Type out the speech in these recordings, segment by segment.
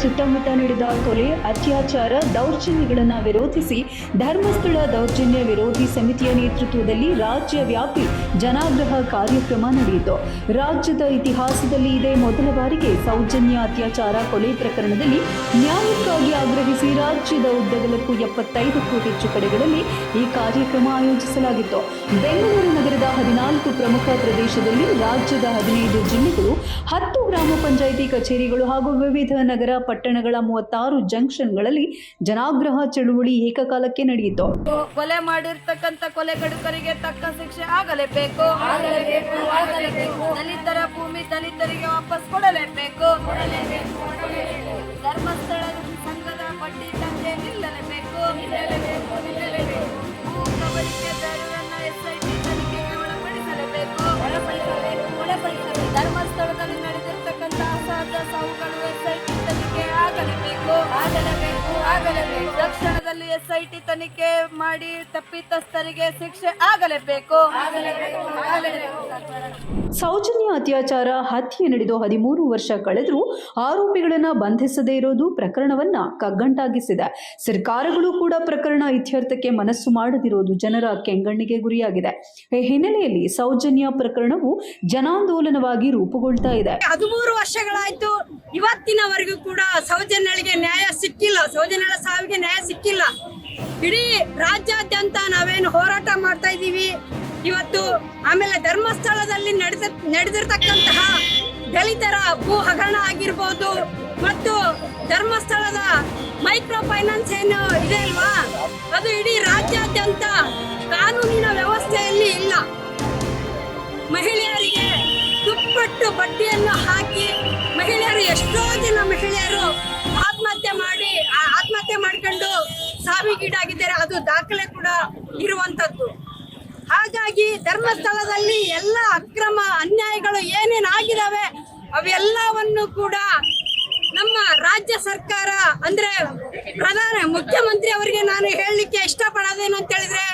ಸುತ್ತಮುತ್ತ ನಡೆದ ಕೊಲೆ, ಅತ್ಯಾಚಾರ, ದೌರ್ಜನ್ಯಗಳನ್ನು ವಿರೋಧಿಸಿ ಧರ್ಮಸ್ಥಳ ದೌರ್ಜನ್ಯ ವಿರೋಧಿ ಸಮಿತಿಯ ನೇತೃತ್ವದಲ್ಲಿ ರಾಜ್ಯ ವ್ಯಾಪಿ ಜನಾಗ್ರಹ ಕಾರ್ಯಕ್ರಮ ನಡೆಯಿತು. ರಾಜ್ಯದ ಇತಿಹಾಸದಲ್ಲಿ ಇದೇ ಮೊದಲ ಬಾರಿಗೆ ಸೌಜನ್ಯ ಅತ್ಯಾಚಾರ ಕೊಲೆ ಪ್ರಕರಣದಲ್ಲಿ ನ್ಯಾಯಕ್ಕಾಗಿ ಆಗ್ರಹಿಸಿ ರಾಜ್ಯದ ಉದ್ದಗಲಕ್ಕೂ ಎಪ್ಪತ್ತೈದಕ್ಕೂ ಹೆಚ್ಚು ಕಡೆಗಳಲ್ಲಿ ಈ ಕಾರ್ಯಕ್ರಮ ಆಯೋಜಿಸಲಾಗಿತ್ತು. ಬೆಂಗಳೂರು ನಗರದ ಹದಿನಾಲ್ಕು ಪ್ರಮುಖ ಪ್ರದೇಶದಲ್ಲಿ ರಾಜ್ಯದ ಹದಿನೈದು ಜಿಲ್ಲೆಗಳು, ಹತ್ತು ಗ್ರಾಮ ಪಂಚಾಯಿತಿ ಕಚೇರಿಗಳು ಹಾಗೂ ವಿವಿಧ ನಗರ ಪಟ್ಟಣಗಳ ಮೂವತ್ತಾರು ಜಂಕ್ಷನ್ಗಳಲ್ಲಿ ಜನಾಗ್ರಹ ಚಳುವಳಿ ಏಕಕಾಲಕ್ಕೆ ನಡೆಯಿತು. ಕೊಲೆ ಮಾಡಿರ್ತಕ್ಕಂಥ ಕೊಲೆಗಡುಕರಿಗೆ ತಕ್ಕ ಶಿಕ್ಷೆ ಆಗಲೇಬೇಕು. ದಲಿತರ ಭೂಮಿ ದಲಿತರಿಗೆ ವಾಪಸ್ ಕೊಡಲೇಬೇಕು. ಧರ್ಮಸ್ಥಳ Production. ಆಗಲೇಬೇಕು ಐ ಟಿ ತನಿಖೆ ಮಾಡಿ ತಪ್ಪಿತಸ್ಥರಿಗೆ ಶಿಕ್ಷೆ ಆಗಲೇಬೇಕು. ಆಗಲೇಬೇಕು ಆಗಲೇಬೇಕು ಸೌಜನ್ಯ ಅತ್ಯಾಚಾರ ಹತ್ಯೆ ನಡೆದು ಹದಿಮೂರು ವರ್ಷ ಕಳೆದರೂ ಆರೋಪಿಗಳನ್ನು ಬಂಧಿಸದೇ ಇರೋದು ಪ್ರಕರಣವನ್ನ ಕಗ್ಗಂಟಾಗಿಸಿದೆ. ಸರ್ಕಾರಗಳು ಕೂಡ ಪ್ರಕರಣ ಇತ್ಯರ್ಥಕ್ಕೆ ಮನಸ್ಸು ಮಾಡದಿರೋದು ಜನರ ಕೆಂಗಣ್ಣಿಗೆ ಗುರಿಯಾಗಿದೆ. ಈ ಹಿನ್ನೆಲೆಯಲ್ಲಿ ಸೌಜನ್ಯ ಪ್ರಕರಣವು ಜನಾಂದೋಲನವಾಗಿ ರೂಪುಗೊಳ್ತಾ ಇದೆ. ಹದಿಮೂರು ವರ್ಷಗಳಾಯ್ತು ಇವತ್ತಿನವರೆಗೂ ಕೂಡ ಸೌಜನ್ಯಳಿಗೆ ನ್ಯಾಯ ಸಿಕ್ಕಿಲ್ಲ. ಸೌಜನ್ಯ ಸಾವಿಗೆ ನ್ಯಾಯ ಸಿಕ್ಕಿಲ್ಲ. ಇಡೀ ರಾಜ್ಯಾದ್ಯಂತ ನಾವೇನು ಹೋರಾಟ ಮಾಡ್ತಾ ಇದ್ದೀವಿ. ಇವತ್ತು ಆಮೇಲೆ ಧರ್ಮಸ್ಥಳದಲ್ಲಿ ನಡೆದ, ನಡೆದಿರ್ತಕ್ಕಂತಹ ದಲಿತರ ಭೂ ಹಗರಣ ಆಗಿರ್ಬೋದು ಮತ್ತು ಧರ್ಮಸ್ಥಳದ ಮೈಕ್ರೋ ಫೈನಾನ್ಸ್ ಏನು ಇದೆ ಅಲ್ವಾ? ಅದು ಇಡೀ ರಾಜ್ಯಾದ್ಯಂತ ಕಾನೂನಿನ ವ್ಯವಸ್ಥೆಯಲ್ಲಿ ಇಲ್ಲ. ಮಹಿಳೆಯರಿಗೆ ಸಾವಿಗೀಡಾಗಿದ್ದಾರೆ ಅದು ದಾಖಲೆ ಕೂಡ ಇರುವಂತದ್ದು. ಹಾಗಾಗಿ ಧರ್ಮಸ್ಥಳದಲ್ಲಿ ಎಲ್ಲ ಅಕ್ರಮ ಅನ್ಯಾಯಗಳು ಏನೇನು ಆಗಿದಾವೆ ಅವೆಲ್ಲವನ್ನು ಕೂಡ ನಮ್ಮ ರಾಜ್ಯ ಸರ್ಕಾರ, ಅಂದ್ರೆ ಪ್ರಧಾನ ಮುಖ್ಯಮಂತ್ರಿ ಅವರಿಗೆ ನಾನು ಹೇಳಲಿಕ್ಕೆ ಇಷ್ಟಪಡೋದೇನು ಅಂತ ಹೇಳಿದ್ರೆ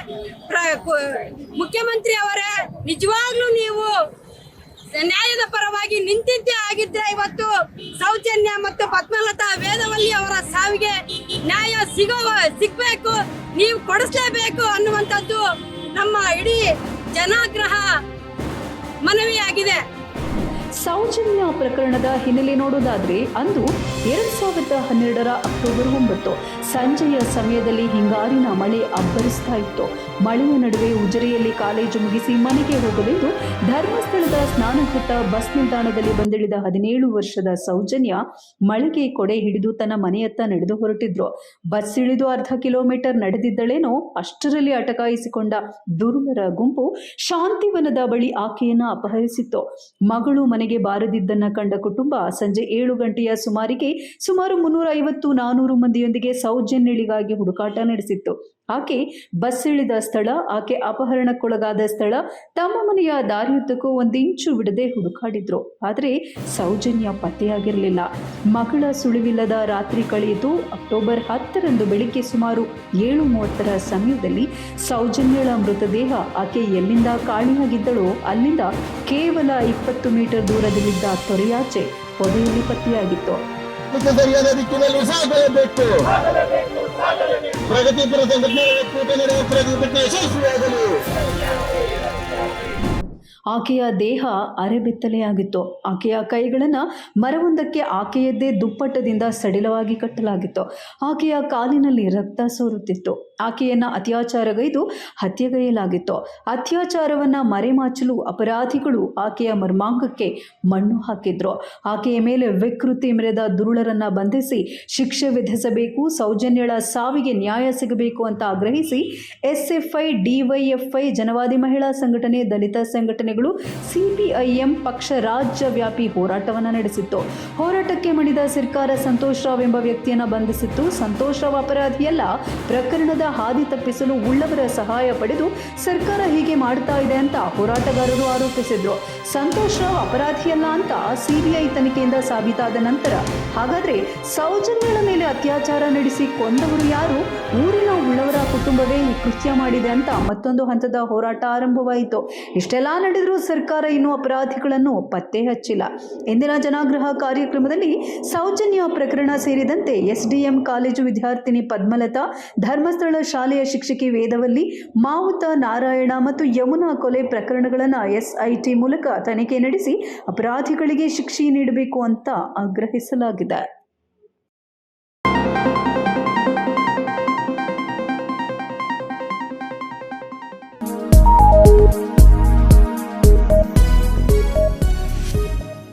ಮುಖ್ಯಮಂತ್ರಿ ಅವರೇ, ನಿಜವಾಗ್ಲೂ ನೀವು ನ್ಯಾಯದ ಪರವಾಗಿ ನಿಂತಿದ್ದೇ ಆಗಿದ್ರೆ ಇವತ್ತು ಸೌಜನ್ಯ ಮತ್ತು ಪದ್ಮಲತಾ ವೇದವಲ್ಲಿ ಅವರ ಸಾವಿಗೆ ನ್ಯಾಯ ಸಿಗೋ ಸಿಗ್ಬೇಕು, ನೀವು ಕೊಡಿಸ್ಲೇಬೇಕು ಅನ್ನುವಂಥದ್ದು ನಮ್ಮ ಇಡೀ ಜನಾಗ್ರಹ ಮನವಿಯಾಗಿದೆ. ಸೌಜನ್ಯ ಪ್ರಕರಣದ ಹಿನ್ನೆಲೆ ನೋಡೋದಾದ್ರೆ ಅಂದು ಎರಡ್ ಸಾವಿರದ ಹನ್ನೆರಡರ ಅಕ್ಟೋಬರ್ ಒಂಬತ್ತು ಸಂಜೆಯ ಸಮಯದಲ್ಲಿ ಹಿಂಗಾರಿನ ಮಳೆ ಅಬ್ಬರಿಸ್ತಾ ಇತ್ತು. ಮಳೆಯ ನಡುವೆ ಉಜರೆಯಲ್ಲಿ ಕಾಲೇಜು ಮುಗಿಸಿ ಮನೆಗೆ ಹೋಗಲಿದ್ದು ಧರ್ಮಸ್ಥಳದ ಸ್ನಾನಘಟ್ಟ ಬಸ್ ನಿಲ್ದಾಣದಲ್ಲಿ ಬಂದಿಳಿದ ಹದಿನೇಳು ವರ್ಷದ ಸೌಜನ್ಯ ಮಳೆಗೆ ಕೊಡೆ ಹಿಡಿದು ತನ್ನ ಮನೆಯತ್ತ ನಡೆದು ಹೊರಟಿದ್ರು. ಬಸ್ ಇಳಿದು ಅರ್ಧ ಕಿಲೋಮೀಟರ್ ನಡೆದಿದ್ದಳೇನೋ ಅಷ್ಟರಲ್ಲಿ ಅಟಕಾಯಿಸಿಕೊಂಡ ದುರ್ವರ ಗುಂಪು ಶಾಂತಿವನದ ಬಳಿ ಆಕೆಯನ್ನ ಅಪಹರಿಸಿತ್ತು. ಮಗಳು ಮನೆಗೆ ಬಾರದಿದ್ದನ್ನ ಕಂಡ ಕುಟುಂಬ ಸಂಜೆ ಏಳು ಗಂಟೆಯ ಸುಮಾರಿಗೆ ಸುಮಾರು ಮುನ್ನೂರ ಐವತ್ತು ನಾನೂರು ಮಂದಿಯೊಂದಿಗೆ ಸೌಜನ್ಯಳಿಗಾಗಿ ಹುಡುಕಾಟ ನಡೆಸಿತ್ತು. ಆಕೆ ಬಸ್ ಇಳಿದ ಸ್ಥಳ, ಆಕೆ ಅಪಹರಣಕ್ಕೊಳಗಾದ ಸ್ಥಳ, ತಮ್ಮ ಮನೆಯ ದಾರಿಯುದ್ದಕ್ಕೂ ಒಂದಿಂಚು ಬಿಡದೆ ಹುಡುಕಾಡಿದ್ರು. ಆದರೆ ಸೌಜನ್ಯ ಪತ್ತೆಯಾಗಿರಲಿಲ್ಲ. ಮಗಳ ಸುಳಿವಿಲ್ಲದ ರಾತ್ರಿ ಕಳೆಯಿತು. ಅಕ್ಟೋಬರ್ ಹತ್ತರಂದು ಬೆಳಿಗ್ಗೆ ಸುಮಾರು ಏಳು ಮೂವತ್ತರ ಸಮಯದಲ್ಲಿ ಸೌಜನ್ಯಳ ಮೃತದೇಹ ಆಕೆ ಎಲ್ಲಿಂದ ಕಾಣೆಯಾಗಿದ್ದಳೋ ಅಲ್ಲಿಂದ ಕೇವಲ ಇಪ್ಪತ್ತು ಮೀಟರ್ ದೂರದಲ್ಲಿದ್ದ ತೊರೆಯಾಚೆ ಪೊದೆಯಲ್ಲಿ ಪತ್ತೆಯಾಗಿತ್ತು. ಇದಕ್ಕೆ ಸರಿಯಾದ ದಿಕ್ಕಿನಲ್ಲಿ ಸಾಗಲೇಬೇಕು. ಪ್ರಗತಿಪರ ಸಂಘಟನೆ ಒಕ್ಕೂಟ ನಡೆಯುವ ಪ್ರತಿಭಟನೆ ಯಶಸ್ವಿಯಾಗಲಿ. ಆಕೆಯ ದೇಹ ಅರೆಬೆತ್ತಲೆಯಾಗಿತ್ತು ಆಕೆಯ ಕೈಗಳನ್ನು ಮರವೊಂದಕ್ಕೆ ಆಕೆಯದ್ದೇ ದುಪ್ಪಟ್ಟದಿಂದ ಸಡಿಲವಾಗಿ ಕಟ್ಟಲಾಗಿತ್ತು. ಆಕೆಯ ಕಾಲಿನಲ್ಲಿ ರಕ್ತ ಸೋರುತ್ತಿತ್ತು. ಆಕೆಯನ್ನು ಅತ್ಯಾಚಾರಗೈದು ಹತ್ಯೆಗೈಯಲಾಗಿತ್ತು. ಅತ್ಯಾಚಾರವನ್ನು ಮರೆಮಾಚಲು ಅಪರಾಧಿಗಳು ಆಕೆಯ ಮರ್ಮಾಂಗಕ್ಕೆ ಮಣ್ಣು ಹಾಕಿದ್ರು. ಆಕೆಯ ಮೇಲೆ ವಿಕೃತಿ ಮೆರೆದ ದುರುಳರನ್ನು ಬಂಧಿಸಿ ಶಿಕ್ಷೆ ವಿಧಿಸಬೇಕು, ಸೌಜನ್ಯಳ ಸಾವಿಗೆ ನ್ಯಾಯ ಸಿಗಬೇಕು ಅಂತ ಆಗ್ರಹಿಸಿ ಎಸ್ಎಫ್ಐ, ಡಿವೈಎಫ್ಐ, ಜನವಾದಿ ಮಹಿಳಾ ಸಂಘಟನೆ, ದಲಿತ ಸಂಘಟನೆಗಳು ಸಿಪಿಐಎಂ ಪಕ್ಷ ರಾಜ್ಯವ್ಯಾಪಿ ಹೋರಾಟವನ್ನು ನಡೆಸಿತ್ತು. ಹೋರಾಟಕ್ಕೆ ಮಣಿದ ಸರ್ಕಾರ ಸಂತೋಷ್ ರಾವ್ ಎಂಬ ವ್ಯಕ್ತಿಯನ್ನ ಬಂಧಿಸಿತ್ತು. ಸಂತೋಷ್ ರಾವ್ ಅಪರಾಧಿಯಲ್ಲ, ಪ್ರಕರಣದ ಹಾದಿ ತಪ್ಪಿಸಲು ಉಳ್ಳವರ ಸಹಾಯ ಪಡೆದು ಸರ್ಕಾರ ಹೀಗೆ ಮಾಡ್ತಾ ಇದೆ ಅಂತ ಹೋರಾಟಗಾರರು ಆರೋಪಿಸಿದ್ರು. ಸಂತೋಷ್ ರಾವ್ ಅಪರಾಧಿಯಲ್ಲ ಅಂತ ಸಿಬಿಐ ತನಿಖೆಯಿಂದ ಸಾಬೀತಾದ ನಂತರ ಹಾಗಾದ್ರೆ ಸೌಜನ್ಯಗಳ ಮೇಲೆ ಅತ್ಯಾಚಾರ ನಡೆಸಿ ಕೊಂದವರು ಯಾರು? ಊರಿನ ಉಳ್ಳವರ ಕುಟುಂಬವೇ ಈ ಕೃತ್ಯ ಮಾಡಿದೆ ಅಂತ ಮತ್ತೊಂದು ಹಂತದ ಹೋರಾಟ ಆರಂಭವಾಯಿತು. ಇಷ್ಟೆಲ್ಲ ನಡೆದ ಆದರೂ ಸರ್ಕಾರ ಇನ್ನೂ ಅಪರಾಧಿಗಳನ್ನು ಪತ್ತೆ ಹಚ್ಚಿಲ್ಲ. ಇಂದಿನ ಜನಾಗ್ರಹ ಕಾರ್ಯಕ್ರಮದಲ್ಲಿ ಸೌಜನ್ಯ ಪ್ರಕರಣ ಸೇರಿದಂತೆ ಎಸ್ಡಿಎಂ ಕಾಲೇಜು ವಿದ್ಯಾರ್ಥಿನಿ ಪದ್ಮಲತಾ, ಧರ್ಮಸ್ಥಳ ಶಾಲೆಯ ಶಿಕ್ಷಕಿ ವೇದವಲ್ಲಿ, ಮಾವುತ ನಾರಾಯಣ ಮತ್ತು ಯಮುನಾ ಕೊಲೆ ಪ್ರಕರಣಗಳನ್ನು ಎಸ್ಐಟಿ ಮೂಲಕ ತನಿಖೆ ನಡೆಸಿ ಅಪರಾಧಿಗಳಿಗೆ ಶಿಕ್ಷೆ ನೀಡಬೇಕು ಅಂತ ಆಗ್ರಹಿಸಲಾಗಿದೆ.